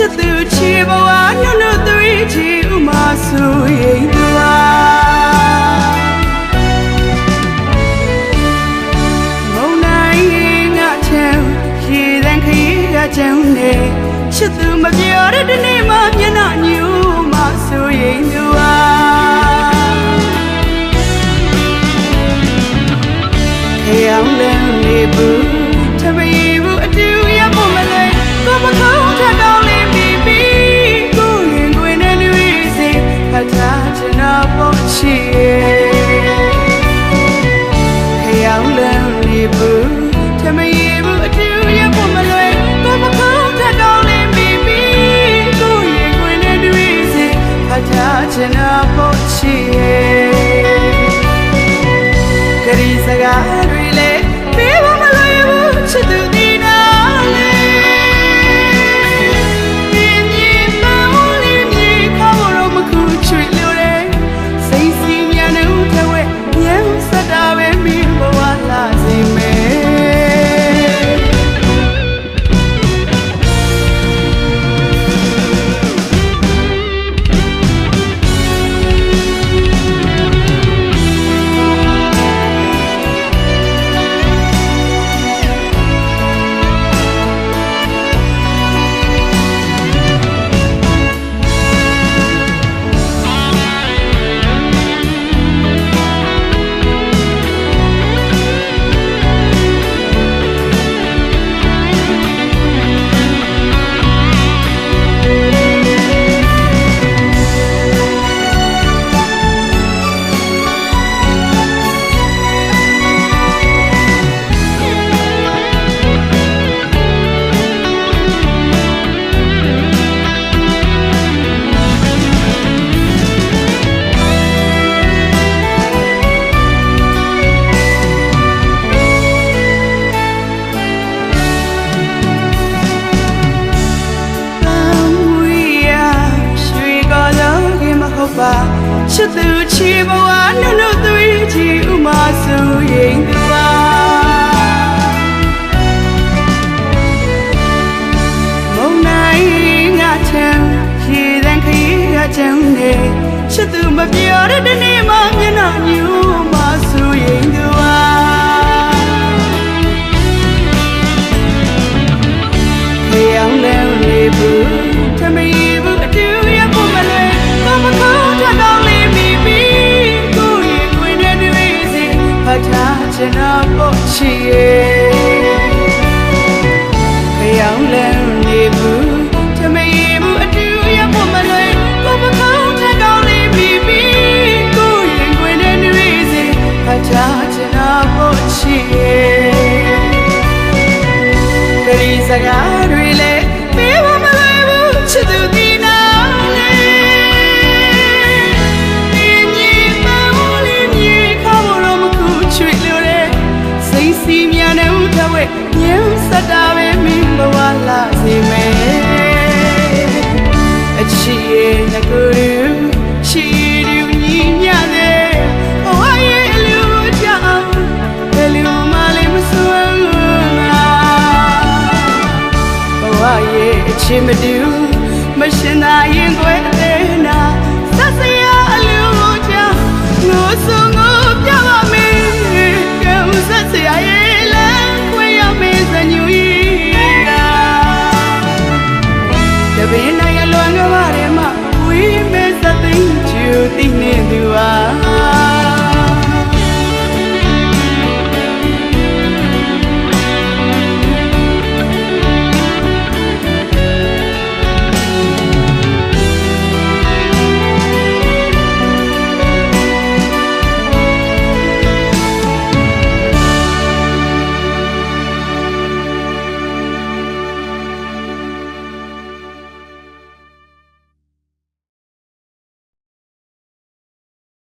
ချစ်သူချီဘဝညွတ်လို့သွေးချီဥမာဆိုရင်သူဟာမုံနိုင်ငါချမ်းရေတန်းခရီးကကြောင်းနေချစ်သူမပြောတဲ့ဒီနေ့မှမျက်နှာညူမှဆိုရင်သူဟာရောင်လန်းနေဘူး ချစ်သူချီဘဝနုနုသွေးချီဥမာဆိုရင်သူပါမုံနိုင်ငါချမ်းရေတန်းခရီးကကြောင်းနေချစ်သူမပြောတဲ့ဒီနေ့မှမျက်နှာညူမှဆိုရင်သူပါရောင်လည်းနေဘူးထမီ ထားချင်တော့ဖို့ရှိရဲ့ ညင်းစတာပဲမိမဝလာစေမယ်အချီရဲ့ငကူချီလူညီမြတဲ့ဟိုရဲ့လူကြောင့်ဘယ်လူမှလည်းမစွမ်းလားဟိုရဲ့အချီမတူမရှင်သာရင်ွယ်တဲ့နာသစရာအလူကြောင့်ငိုဆို reason you